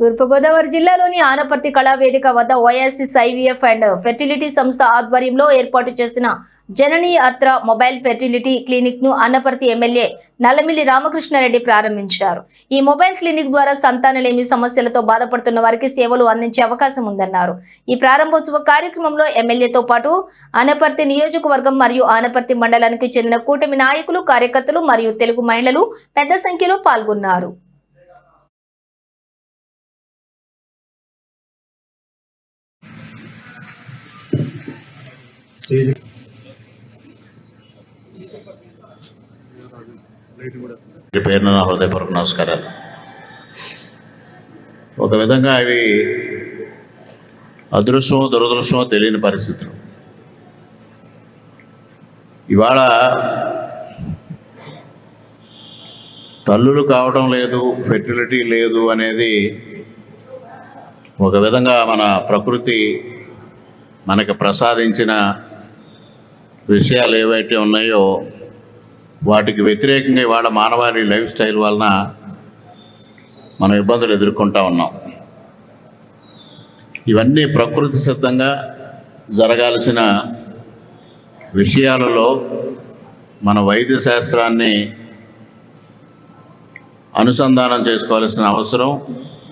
తూర్పుగోదావరి జిల్లాలోని ఆనపర్తి కళావేదిక వద్ద OSS IVF and fertility సంస్థ ఆధ్వర్యంలో ఏర్పాటు చేసిన జననీ అత్ర మొబైల్ ఫెర్టిలిటీ క్లినిక్ను అన్నపర్తి ఎమ్మెల్యే నల్లమిల్లి రామకృష్ణారెడ్డి ప్రారంభించారు. ఈ మొబైల్ క్లినిక్ ద్వారా సంతానలేమి సమస్యలతో బాధపడుతున్న వారికి సేవలు అందించే అవకాశం ఉందన్నారు. ఈ ప్రారంభోత్సవ కార్యక్రమంలో ఎమ్మెల్యేతో పాటు ఆనపర్తి నియోజకవర్గం మరియు ఆనపర్తి మండలానికి చెందిన కూటమి నాయకులు కార్యకర్తలు మరియు తెలుగు మహిళలు పెద్ద సంఖ్యలో పాల్గొన్నారు. పేరున నా హృదయపూర్వక నమస్కారాలు. ఒక విధంగా అవి అదృష్టమో దురదృష్టమో తెలియని పరిస్థితులు. ఇవాళ తల్లులు కావటం లేదు ఫెర్టిలిటీ లేదు అనేది ఒక విధంగా మన ప్రకృతి మనకు ప్రసాదించిన విషయాలు ఏవైతే ఉన్నాయో వాటికి వ్యతిరేకంగా ఇవాళ మానవాళి లైఫ్ స్టైల్ వలన మనం ఇబ్బందులు ఎదుర్కొంటా ఉన్నాం. ఇవన్నీ ప్రకృతి సిద్ధంగా జరగాల్సిన విషయాలలో మన వైద్య శాస్త్రాన్ని అనుసంధానం చేసుకోవాల్సిన అవసరం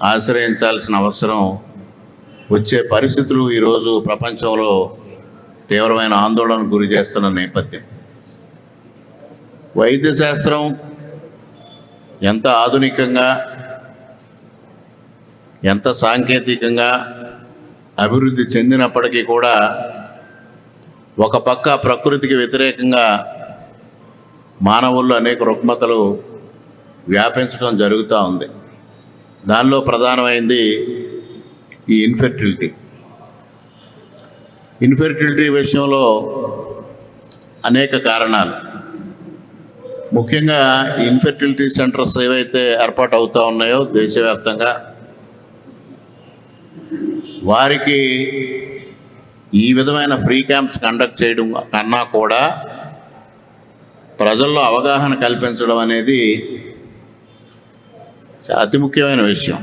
ఆశ్రయించాల్సిన అవసరం వచ్చే పరిస్థితులు ఈరోజు ప్రపంచంలో తీవ్రమైన ఆందోళనకు గురి చేస్తున్న నేపథ్యం. వైద్య శాస్త్రం ఎంత ఆధునికంగా ఎంత సాంకేతికంగా అభివృద్ధి చెందినప్పటికీ కూడా ఒక పక్క ప్రకృతికి వ్యతిరేకంగా మానవుల్లో అనేక రుగ్మతలు వ్యాపించడం జరుగుతూ ఉంది. దానిలో ప్రధానమైంది ఈ ఇన్ఫెర్టిలిటీ ఇన్ఫెర్టిలిటీ విషయంలో అనేక కారణాలు. ముఖ్యంగా ఇన్ఫెర్టిలిటీ సెంటర్స్ ఏవైతే ఏర్పాటు అవుతూ ఉన్నాయో దేశవ్యాప్తంగా వారికి ఈ విధమైన ఫ్రీ క్యాంప్స్ కండక్ట్ చేయడం కన్నా కూడా ప్రజల్లో అవగాహన కల్పించడం అనేది అతి ముఖ్యమైన విషయం.